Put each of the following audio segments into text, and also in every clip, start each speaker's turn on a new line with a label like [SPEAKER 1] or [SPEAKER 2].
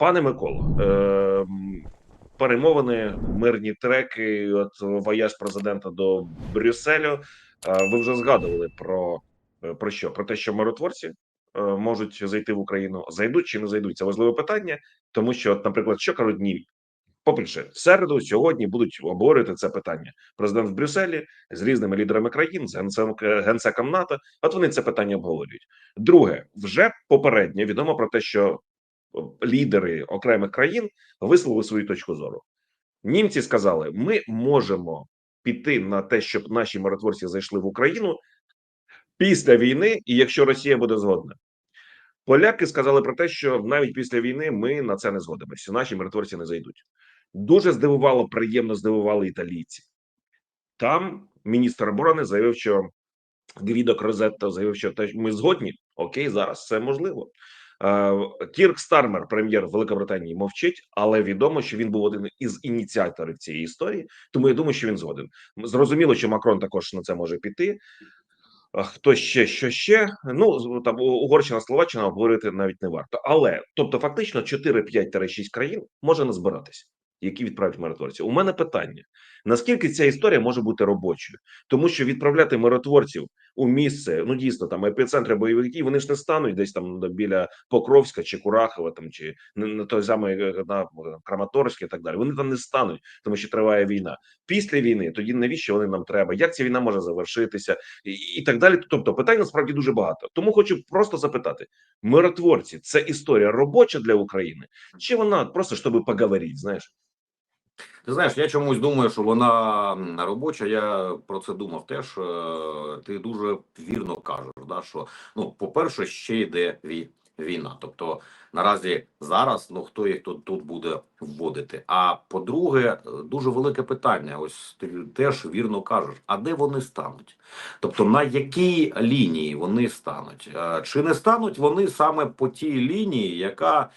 [SPEAKER 1] Пане Миколо, е, перемовини, мирні треки, от вояж президента до Брюсселю. Е, ви вже згадували про, е, про що? Про те, що миротворці е, можуть зайти в Україну, зайдуть чи не зайдуть. Це важливе питання, тому що, от, наприклад, що кажуть ні. По-перше, в середу сьогодні будуть обговорювати це питання. Президент в Брюсселі з різними лідерами країн, з генсеком НАТО. От вони це питання обговорюють. Друге, вже попередньо відомо про те, що лідери окремих країн висловили свою точку зору. Німці сказали: ми можемо піти на те, щоб наші миротворці зайшли в Україну після війни, і якщо Росія буде згодна. Поляки сказали про те, що навіть після війни ми на це не згодимося. Наші миротворці не зайдуть. Дуже здивувало, приємно здивували італійці. Там міністр оборони заявив, що Гвідо Крозетто заявив, що ми згодні. Окей, зараз це можливо. Е, Кірк Стармер, прем'єр Великобританії, мовчить, але відомо, що він був один із ініціаторів цієї історії. Тому я думаю, що він згоден. Зрозуміло, що Макрон також на це може піти. Хто ще що ще? Ну там Угорщина, Словаччина обговорити навіть не варто. Але тобто, фактично 4-5-6 країн може не збиратися, які відправлять миротворців. У мене питання: наскільки ця історія може бути робочою, тому що відправляти миротворців у місце, ну дійсно там епіцентри бойових дій, вони ж не стануть десь там біля Покровська чи Курахова, там чи на, той самий е, на Краматорськ і так далі. Вони там не стануть, тому що триває війна. Після війни тоді навіщо вони нам треба? Як ця війна може завершитися, і, і так далі. Тобто питань насправді дуже багато. Тому хочу просто запитати: миротворці, це історія робоча для України, чи вона просто щоб поговорити, знаєш?
[SPEAKER 2] Ти знаєш, я чомусь думаю, що вона робоча. Я про це думав теж. Е, Ти дуже вірно кажеш, да, що ну, по-перше, ще йде війна. Тобто наразі зараз ну хто їх тут, тут буде вводити. А по-друге, дуже велике питання. Ось ти теж вірно кажеш, а де вони стануть? Тобто на якій лінії вони стануть? Е, Чи не стануть вони саме по тій лінії, яка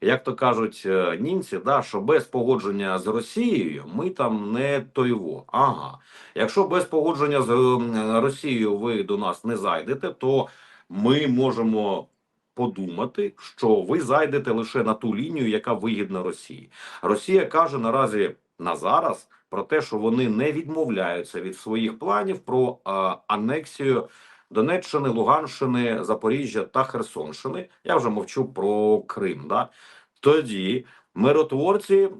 [SPEAKER 2] як то кажуть е, німці, да, що без погодження з Росією ми там не тойво. Ага, якщо без погодження з е, Росією ви до нас не зайдете, то ми можемо подумати, що ви зайдете лише на ту лінію, яка вигідна Росії. Росія каже наразі на зараз про те, що вони не відмовляються від своїх планів про е, анексію. Донеччини, Луганщини, Запоріжжя та Херсонщини. Я вже мовчу про Крим. Да? Тоді миротворці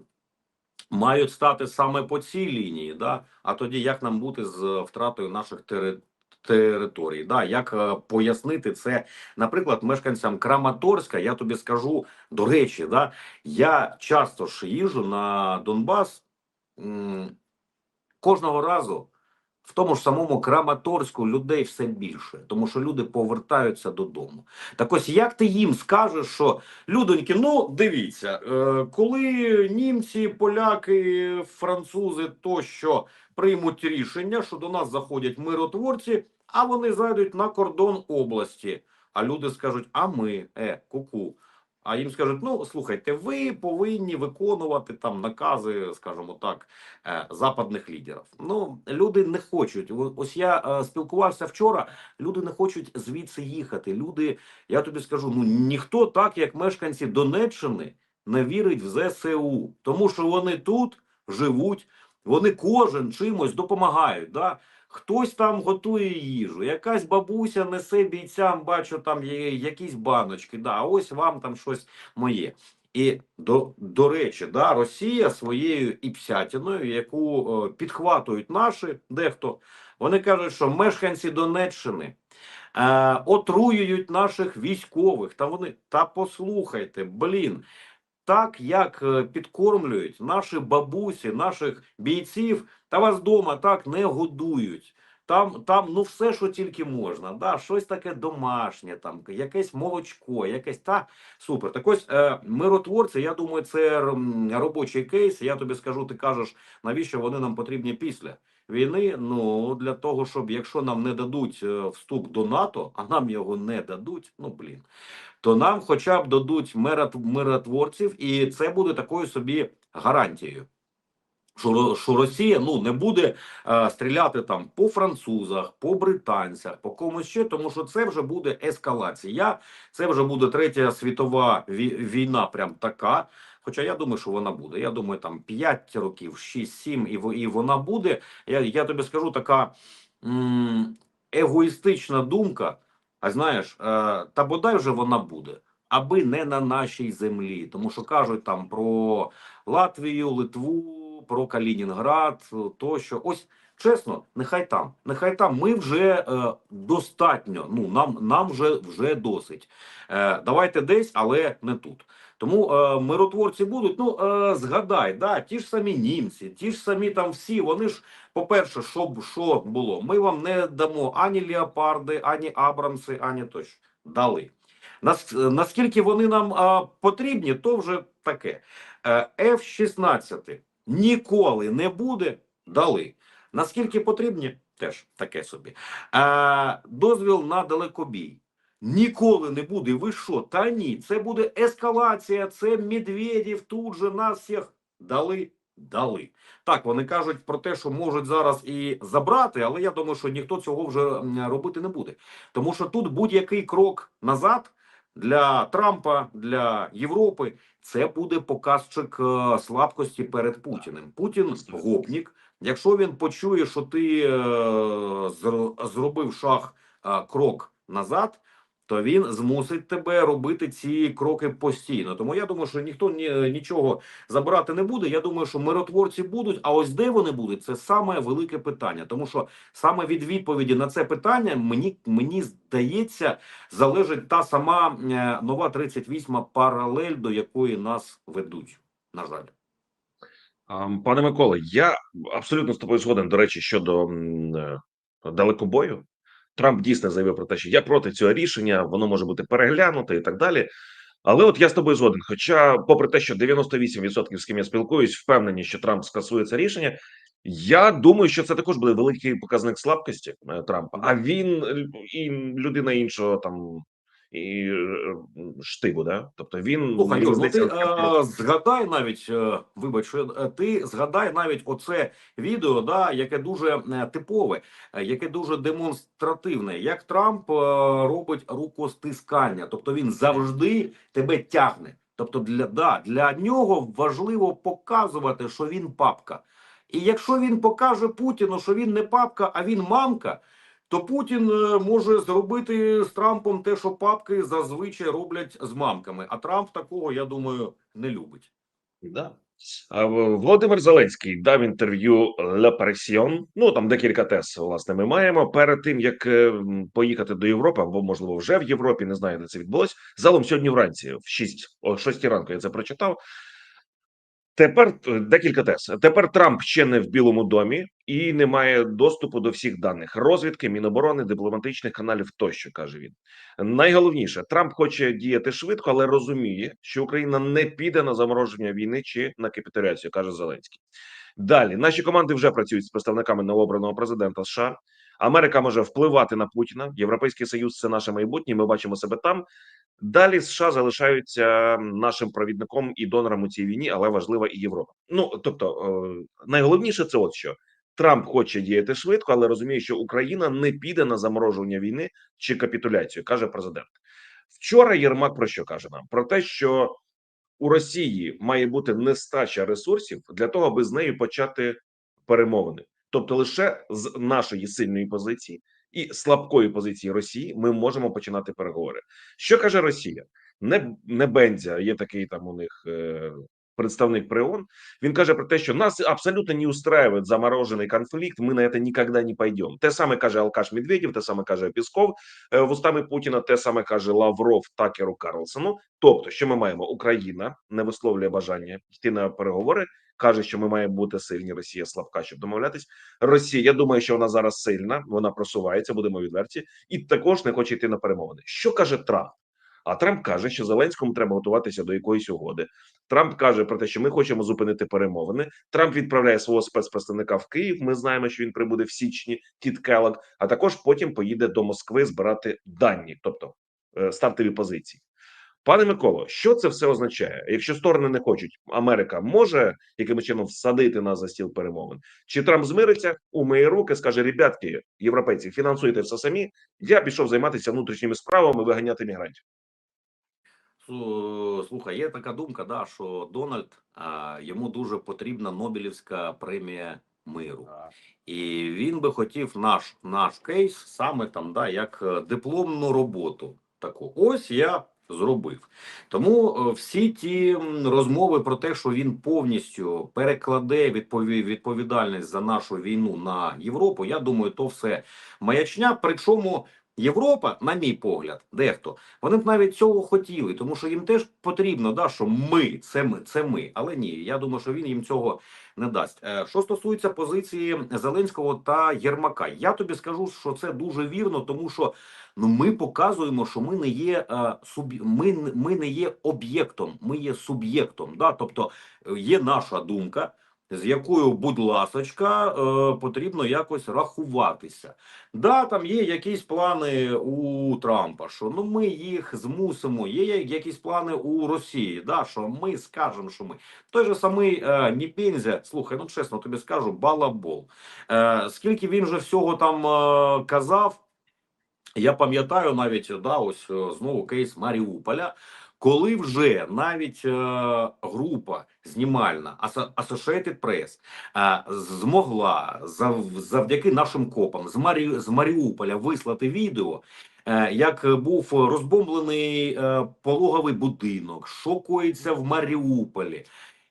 [SPEAKER 2] мають стати саме по цій лінії. Да? А тоді як нам бути з втратою наших тери... територій? Да? Як е, пояснити це, наприклад, мешканцям Краматорська? Я тобі скажу до речі, да? я часто ж їжу на Донбас кожного разу. В тому ж самому Краматорську людей все більше, тому що люди повертаються додому. Так ось як ти їм скажеш, що людоньки, ну дивіться, е, коли німці, поляки, французи тощо приймуть рішення, що до нас заходять миротворці, а вони зайдуть на кордон області. А люди скажуть: а ми, е, ку-ку. А їм скажуть: ну слухайте, ви повинні виконувати там накази, скажімо так, е, западних лідерів. Ну люди не хочуть. Ось я е, спілкувався вчора. Люди не хочуть звідси їхати. Люди, я тобі скажу, ну ніхто так, як мешканці Донеччини, не вірить в ЗСУ, тому що вони тут живуть, вони кожен чимось допомагають. Да? Хтось там готує їжу, якась бабуся несе бійцям, бачу, там є якісь баночки. Да, ось вам там щось моє. І до, до речі, да, Росія своєю іпсятіною, яку е, підхватують наші дехто, вони кажуть, що мешканці Донеччини е, отруюють наших військових. Та вони та послухайте, блін. Так як е, підкормлюють наші бабусі, наших бійців, та вас вдома так не годують. Там, там ну все, що тільки можна, да, щось таке домашнє, там якесь молочко, якесь та супер. Так ось е, миротворці, я думаю, це робочий кейс. Я тобі скажу, ти кажеш, навіщо вони нам потрібні після війни? Ну для того, щоб якщо нам не дадуть е, вступ до НАТО, а нам його не дадуть, ну блін, то нам хоча б дадуть миротворців, і це буде такою собі гарантією. що, Росія ну не буде е, стріляти там по французах, по британцях, по комусь ще, тому що це вже буде ескалація. Це вже буде третя світова війна, прям така. Хоча я думаю, що вона буде. Я думаю, там 5 років, 6-7, і, і вона буде. Я, я тобі скажу, така м, егоїстична думка. А знаєш, е, та бодай вже вона буде, аби не на нашій землі. Тому що кажуть там про Латвію, Литву, про Калінінград, тощо. Ось чесно, нехай там, нехай там. Ми вже е, достатньо. Ну нам, нам вже вже досить. Е, давайте десь, але не тут. Тому е, миротворці будуть. Ну е, згадай, да, ті ж самі німці, ті ж самі там всі. Вони ж, по-перше, що що було, ми вам не дамо ані леопарди, ані Абрамси, ані тощо. Дали. Нас, наскільки вони нам а, потрібні, то вже таке. Е, F-16 ніколи не буде. Дали. Наскільки потрібні, теж таке собі. Е, дозвіл на далекобій. Ніколи не буде. Ви що? Та ні, це буде ескалація, це Медведєв тут же нас всіх дали. Дали. Так, вони кажуть про те, що можуть зараз і забрати, але я думаю, що ніхто цього вже робити не буде. Тому що тут будь-який крок назад для Трампа, для Європи, це буде показчик е, слабкості перед Путіним. Путін гопнік. Якщо він почує, що ти е, зробив шаг е, крок назад, то він змусить тебе робити ці кроки постійно. Тому я думаю, що ніхто ні, нічого забирати не буде. Я думаю, що миротворці будуть. А ось де вони будуть, це саме велике питання. Тому що саме від відповіді на це питання мені мені здається залежить та сама е, нова 38 паралель, до якої нас ведуть. На жаль.
[SPEAKER 1] Пане Миколо, я абсолютно з тобою згоден. До речі, щодо е, далекобою. Трамп дійсно заявив про те, що я проти цього рішення, воно може бути переглянуте і так далі. Але от я з тобою згоден. Хоча, попри те, що 98% з ким я спілкуюсь, впевнені, що Трамп скасує це рішення. Я думаю, що це також буде великий показник слабкості е, Трампа. А він е, і людина іншого там і е, штибу, да? Тобто він
[SPEAKER 2] Слухай, Юр, ну ти
[SPEAKER 1] здається,
[SPEAKER 2] е, згадай навіть, е, вибач, ти згадай навіть оце відео, да, яке дуже типове, яке дуже демонстративне, як Трамп робить рукостискання, тобто він завжди тебе тягне. Тобто, для, да, для нього важливо показувати, що він папка. І якщо він покаже Путіну, що він не папка, а він мамка, то Путін е, може зробити з Трампом те, що папки зазвичай роблять з мамками. А Трамп такого, я думаю, не любить.
[SPEAKER 1] Да. Володимир Зеленський дав інтерв'ю Le Pression. Ну там декілька тез, власне, ми маємо перед тим, як е, поїхати до Європи, або можливо вже в Європі. Не знаю, де це відбулось. Залом сьогодні вранці, в 6, о 6 ранку. Я це прочитав. Тепер е, декілька тез. Тепер Трамп ще не в Білому домі і не має доступу до всіх даних розвідки, міноборони, дипломатичних каналів тощо каже він. Найголовніше, Трамп хоче діяти швидко, але розуміє, що Україна не піде на замороження війни чи на капітуляцію, каже Зеленський. Далі наші команди вже працюють з представниками новообраного президента США. Америка може впливати на Путіна. Європейський союз це наше майбутнє. Ми бачимо себе там. Далі США залишаються нашим провідником і донором у цій війні, але важлива і Європа. Ну тобто, е, найголовніше це от що Трамп хоче діяти швидко, але розуміє, що Україна не піде на заморожування війни чи капітуляцію, каже президент. Вчора Єрмак про що каже нам? Про те, що у Росії має бути нестача ресурсів для того, аби з нею почати перемовини, тобто лише з нашої сильної позиції і слабкої позиції Росії ми можемо починати переговори. Що каже Росія? Не, не Бензя, є такий там у них е, представник при. Він каже про те, що нас абсолютно не устраивает заморожений конфлікт. Ми на це ніколи не пойдемо. Те саме каже Алкаш Медведєв, те саме каже Пісков е, вустами Путіна, те саме каже Лавров Такеру Карлсону. Тобто, що ми маємо? Україна не висловлює бажання йти на переговори. Каже, що ми маємо бути сильні. Росія слабка, щоб домовлятись. Росія, я думаю, що вона зараз сильна, вона просувається, будемо відверті, і також не хоче йти на перемовини. Що каже Трамп? А Трамп каже, що Зеленському треба готуватися до якоїсь угоди. Трамп каже про те, що ми хочемо зупинити перемовини. Трамп відправляє свого спецпредставника в Київ. Ми знаємо, що він прибуде в січні. Кіт Келлог, а також потім поїде до Москви збирати дані, тобто е, стартові позиції. Пане Миколо, що це все означає? Якщо сторони не хочуть, Америка може якимось чином всадити нас за стіл перемовин? Чи Трамп змириться, умиє руки, скаже: ребятки, європейці, фінансуйте все самі. Я пішов займатися внутрішніми справами, виганяти мігрантів.
[SPEAKER 2] Слухай, є така думка, да, що Дональд а, йому дуже потрібна Нобелівська премія миру. І він би хотів наш наш кейс саме там, да, як е, дипломну роботу. Таку ось я зробив. Тому е, всі ті розмови про те, що він повністю перекладе відпові- відповідальність за нашу війну на Європу, я думаю, то все маячня. Причому Європа, на мій погляд, дехто вони б навіть цього хотіли, тому що їм теж потрібно, да, що ми це ми, це ми. Але ні, я думаю, що він їм цього не дасть. Е, Що стосується позиції Зеленського та Єрмака, я тобі скажу, що це дуже вірно, тому що ну ми показуємо, що ми не є е, суб... ми, ми не є об'єктом, ми є суб'єктом. Да? Тобто е, є наша думка. З якою, будь ласочка, е, потрібно якось рахуватися. Да, там є якісь плани у Трампа, що ну ми їх змусимо. Є якісь плани у Росії, да, що ми скажемо, що ми той же самий е, Ніпензя, слухай, ну чесно тобі скажу, балабол. Е, скільки він же всього там е, казав, я пам'ятаю навіть да, ось е, знову кейс Маріуполя. Коли вже навіть е, група знімальна Associated Press е, змогла зав, завдяки нашим копам з, Марі, з Маріуполя вислати відео, е, як був розбомблений е, пологовий будинок, що коїться в Маріуполі.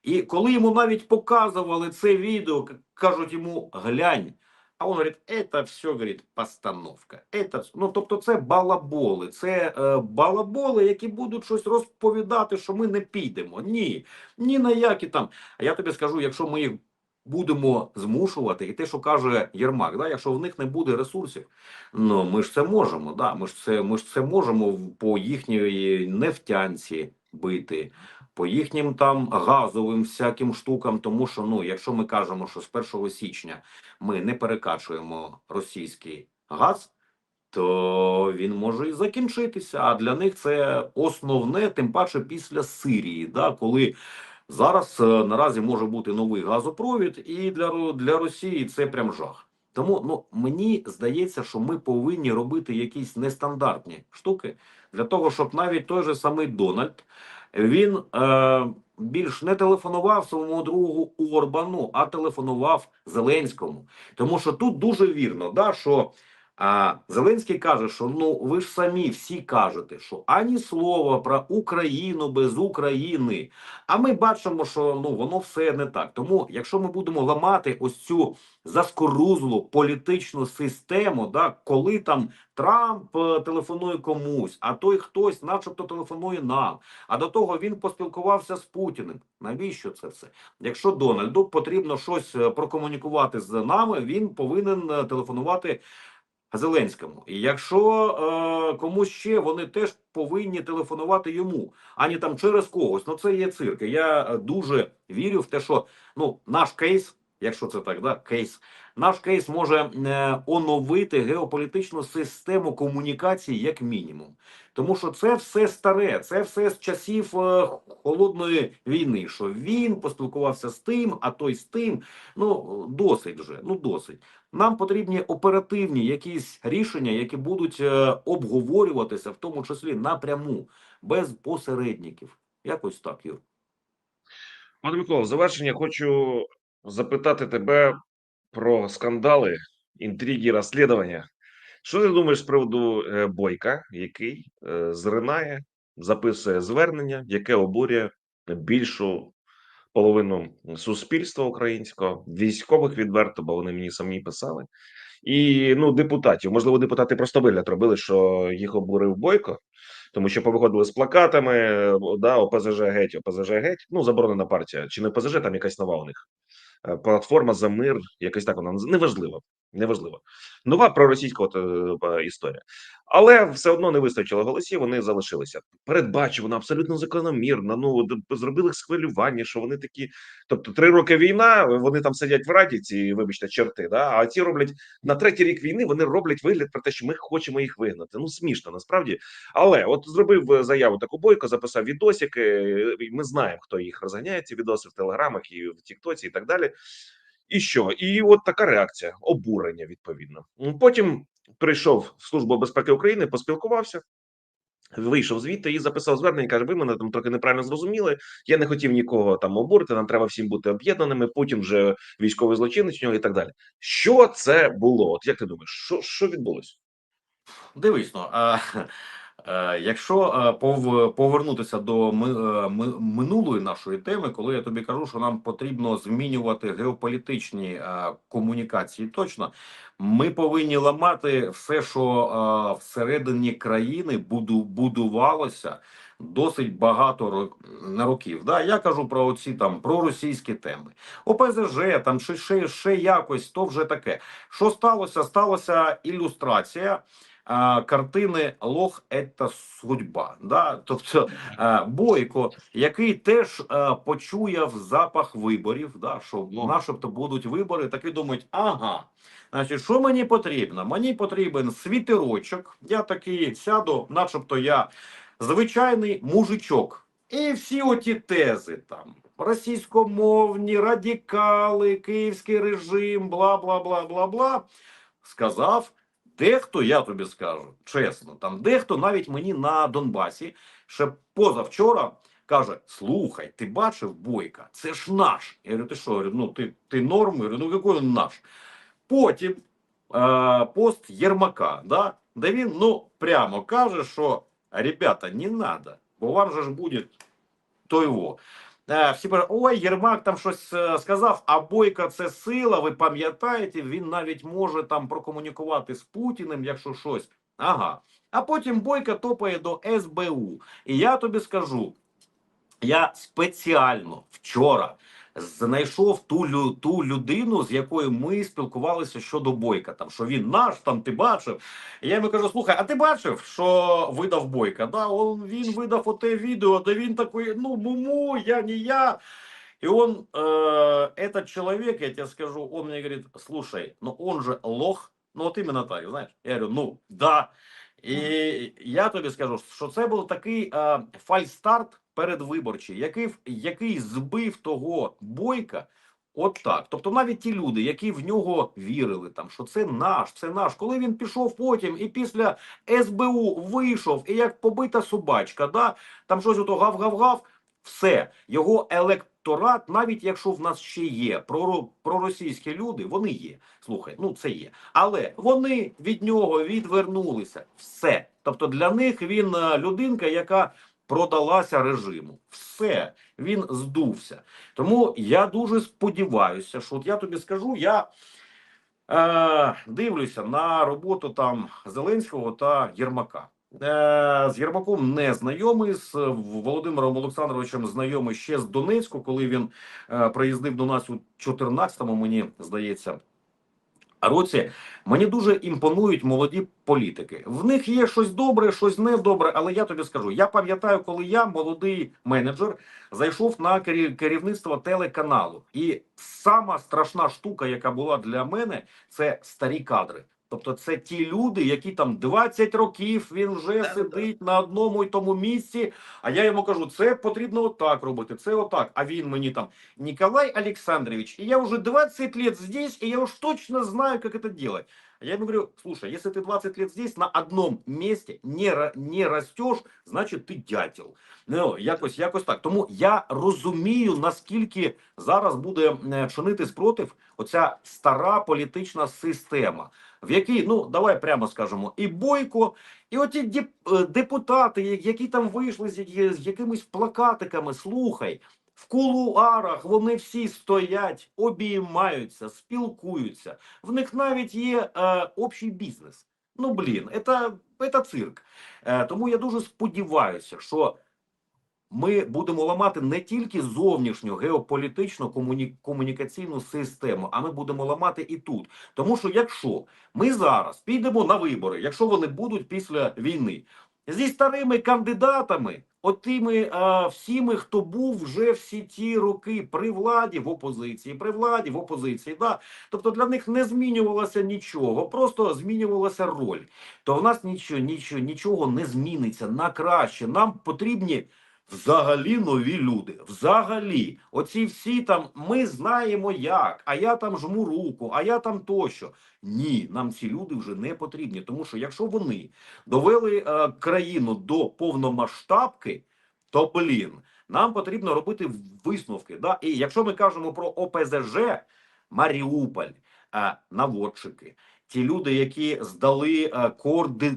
[SPEAKER 2] І коли йому навіть показували це відео, кажуть йому глянь. А він говорить, це все, говорить, постановка. Это... Ну, тобто це балаболи, це е, балаболи, які будуть щось розповідати, що ми не підемо. Ні, ні на які там. А я тобі скажу, якщо ми їх будемо змушувати, і те, що каже Єрмак, да, якщо в них не буде ресурсів, ну ми ж це можемо. Да, ми ж це, ми ж це можемо по їхньої нефтянці бити. По їхнім там газовим всяким штукам, тому що ну, якщо ми кажемо, що з 1 січня ми не перекачуємо російський газ, то він може і закінчитися. А для них це основне, тим паче після Сирії, да, коли зараз е, наразі може бути новий газопровід, і для, для Росії це прям жах. Тому ну мені здається, що ми повинні робити якісь нестандартні штуки для того, щоб навіть той же самий Дональд він е, більш не телефонував своєму другу Орбану, а телефонував Зеленському. Тому що тут дуже вірно, да, що а, Зеленський каже, що ну ви ж самі всі кажете, що ані слова про Україну без України. А ми бачимо, що ну воно все не так. Тому, якщо ми будемо ламати ось цю заскорузлу політичну систему, да, коли там Трамп е, телефонує комусь, а той хтось, начебто, телефонує нам. А до того він поспілкувався з Путіним. Навіщо це все? Якщо Дональду потрібно щось е, прокомунікувати з нами, він повинен е, телефонувати Зеленському. І якщо е, комусь ще вони теж повинні телефонувати йому, ані там через когось. Ну це є цирк. Я е, дуже вірю в те, що ну наш кейс, якщо це так, да, кейс, наш кейс може е, оновити геополітичну систему комунікації як мінімум. Тому що це все старе, це все з часів е, холодної війни. Що він поспілкувався з тим, а той з тим. Ну досить вже, ну досить. Нам потрібні оперативні якісь рішення, які будуть е, обговорюватися, в тому числі напряму, без посередників. Якось так, Юр.
[SPEAKER 1] Пане Микола, завершення хочу запитати тебе про скандали, інтриги, розслідування. Що ти думаєш з приводу е, Бойка, який е, зринає, записує звернення, яке обурює більшу половину суспільства українського, військових відверто, бо вони мені самі писали, і ну депутатів. Можливо, депутати просто вигляд робили, що їх обурив Бойко, тому що повиходили з плакатами, е, да, ОПЗЖ геть, ОПЗЖ геть. Ну, заборонена партія, чи не ОПЗЖ, там якась нова у них платформа за мир, якась так вона неважливо. Неважливо. Нова проросійська от, е, історія. Але все одно не вистачило голосів, вони залишилися. Передбачувано, абсолютно закономірно. Ну зробили схвилювання, що вони такі. Тобто, три роки війна, вони там сидять в раді, ці, вибачте, черти. Да? А ці роблять на третій рік війни, вони роблять вигляд про те, що ми хочемо їх вигнати. Ну смішно насправді. Але от зробив е, заяву таку бойко, записав відосики. Ми знаємо, хто їх розганяє, ці відоси в телеграмах і в Тіктоці, і так далі. І що? І от така реакція, обурення відповідно. Потім прийшов в службу безпеки України, поспілкувався. Вийшов звідти і записав звернення. Каже: ви мене там трохи неправильно зрозуміли. Я не хотів нікого там обурити. Нам треба всім бути об'єднаними. Путін вже військовий злочинець і так далі. Що це було? От як ти думаєш, що, що відбулося?
[SPEAKER 2] Дивись, ну, а, якщо е, повернутися до е, ми- минулої нашої теми, коли я тобі кажу, що нам потрібно змінювати геополітичні е, комунікації, точно ми повинні ламати все, що е, всередині країни будувалося досить багато років. Да? Я кажу про оці там проросійські теми. ОПЗЖ, там ще, ще, ще якось, то вже таке. Що сталося? Сталася ілюстрація картини Лох это судьба. Да? Тобто Бойко, який теж а, почуяв запах виборів, да? що
[SPEAKER 1] Ну.
[SPEAKER 2] начебто будуть вибори, таки думають, ага. Значить, що мені потрібно? Мені потрібен світерочок. Я такий сяду, начебто я звичайний мужичок. І всі оті тези там російськомовні, радикали, київський режим, бла бла бла бла бла. Сказав дехто, я тобі скажу чесно, там дехто навіть мені на Донбасі ще позавчора каже: Слухай, ти бачив бойка, це ж наш. Я говорю, ти що? Ну ти, ти норм? Я говорю, ну який він наш? Потім е, пост Єрмака, да, де він ну прямо каже, що ребята, не надо, бо вам же ж буде то його. Всі кажуть, ой, Єрмак там щось е, сказав, а Бойка це сила, ви пам'ятаєте, він навіть може там прокомунікувати з Путіним, якщо щось. Ага. А потім Бойка топає до СБУ. І я тобі скажу, я спеціально вчора знайшов ту, лю- ту людину, з якою ми спілкувалися щодо Бойка. Там що він наш, там ти бачив. І я йому кажу: слухай, а ти бачив, що видав Бойка? Да, он, він видав оте відео, де він такий, ну муму, я не я. И он, э, этот человек, я тебе скажу, он мне говорит, слушай, ну он же лох, ну от іменно так, знаєш. Я говорю, ну да. І я тобі скажу, що це був такий е, фальстарт передвиборчий, який, який збив того бойка. От так. Тобто навіть ті люди, які в нього вірили, там, що це наш, це наш. Коли він пішов потім і після СБУ вийшов, і як побита собачка, да, там щось ото гав-гав-гав, все, його електорат, навіть якщо в нас ще є проро- проросійські люди, вони є. Слухай, ну це є. Але вони від нього відвернулися. Все. Тобто для них він е, людинка, яка продалася режиму. Все, він здувся. Тому я дуже сподіваюся, що от я тобі скажу, я е, дивлюся на роботу там Зеленського та Єрмака. Е, з Єрмаком не знайомий, з Володимиром Олександровичем знайомий ще з Донецьку, коли він е, приїздив до нас у 14-му, мені здається, році. Мені дуже імпонують молоді політики. В них є щось добре, щось недобре, але я тобі скажу: я пам'ятаю, коли я, молодий менеджер, зайшов на керів- керівництво телеканалу, і сама страшна штука, яка була для мене, це старі кадри. Тобто, це ті люди, які там 20 років він вже сидить на одному і тому місці. А я йому кажу, це потрібно отак робити, це отак. А він мені там Николай Александрович, и я уже 20 лет здесь, и я уж точно знаю, как это делать. А я ему говорю, слушай, если ты 20 лет здесь на одном месте не, ра- не растешь, значить ти дятел. Ну, якось, якось так. Тому я розумію, наскільки зараз буде е, чинити спротив оця стара політична система, в якій, ну, давай прямо скажемо, і Бойко, і оті е, депутати, які там вийшли з, якимись плакатиками, слухай, в кулуарах вони всі стоять, обіймаються, спілкуються. В них навіть є е, общий бізнес. Ну блін, це цирк. Е, тому я дуже сподіваюся, що ми будемо ламати не тільки зовнішню геополітичну комуні... комунікаційну систему, а ми будемо ламати і тут. Тому що якщо ми зараз підемо на вибори, якщо вони будуть після війни, зі старими кандидатами, отими а, всіми, хто був вже всі ті роки при владі в опозиції, при владі в опозиції, да, тобто для них не змінювалося нічого, просто змінювалася роль. То в нас нічого, нічого, нічого не зміниться на краще. Нам потрібні взагалі нові люди. Взагалі, оці всі там ми знаємо як, а я там жму руку, а я там тощо. Ні, нам ці люди вже не потрібні, тому що якщо вони довели е, країну до повномасштабки, то блін, нам потрібно робити висновки. Да? І якщо ми кажемо про ОПЗЖ, Маріуполь, е, наводчики, ті люди, які здали е,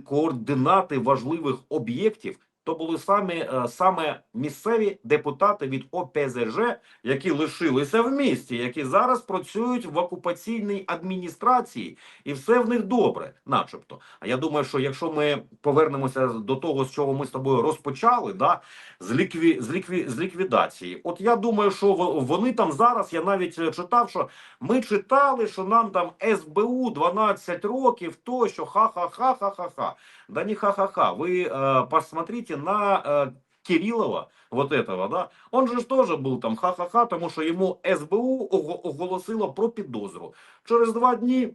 [SPEAKER 2] координати важливих об'єктів, то були саме, е, саме місцеві депутати від ОПЗЖ, які лишилися в місті, які зараз працюють в окупаційній адміністрації, і все в них добре, начебто. А я думаю, що якщо ми повернемося до того, з чого ми з тобою розпочали, да, з, лікві, з, лікві, з ліквідації, от я думаю, що во- вони там зараз, я навіть е, читав, що ми читали, що нам там СБУ 12 років, то що ха-ха-ха-ха-ха-ха. Да не ха-ха-ха. Вы э, посмотрите на э, Кириллова, вот этого, да. Он же ж тоже был там ха-ха-ха, тому що йому СБУ ого- оголосило про підозру. Через два дні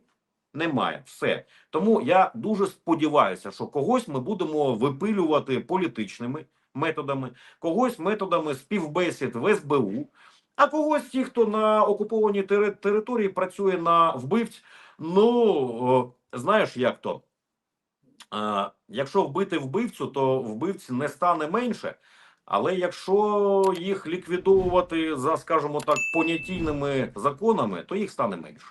[SPEAKER 2] немає. Все. Тому я дуже сподіваюся, що когось ми будемо випилювати політичними методами, когось методами співбесід в СБУ, а когось ті, хто на окупованій тери- території працює на вбивць. Ну, о, знаєш, як то? Якщо вбити вбивцю, то вбивці не стане менше. Але якщо їх ліквідовувати за, скажімо так, понятійними законами, то їх стане менше.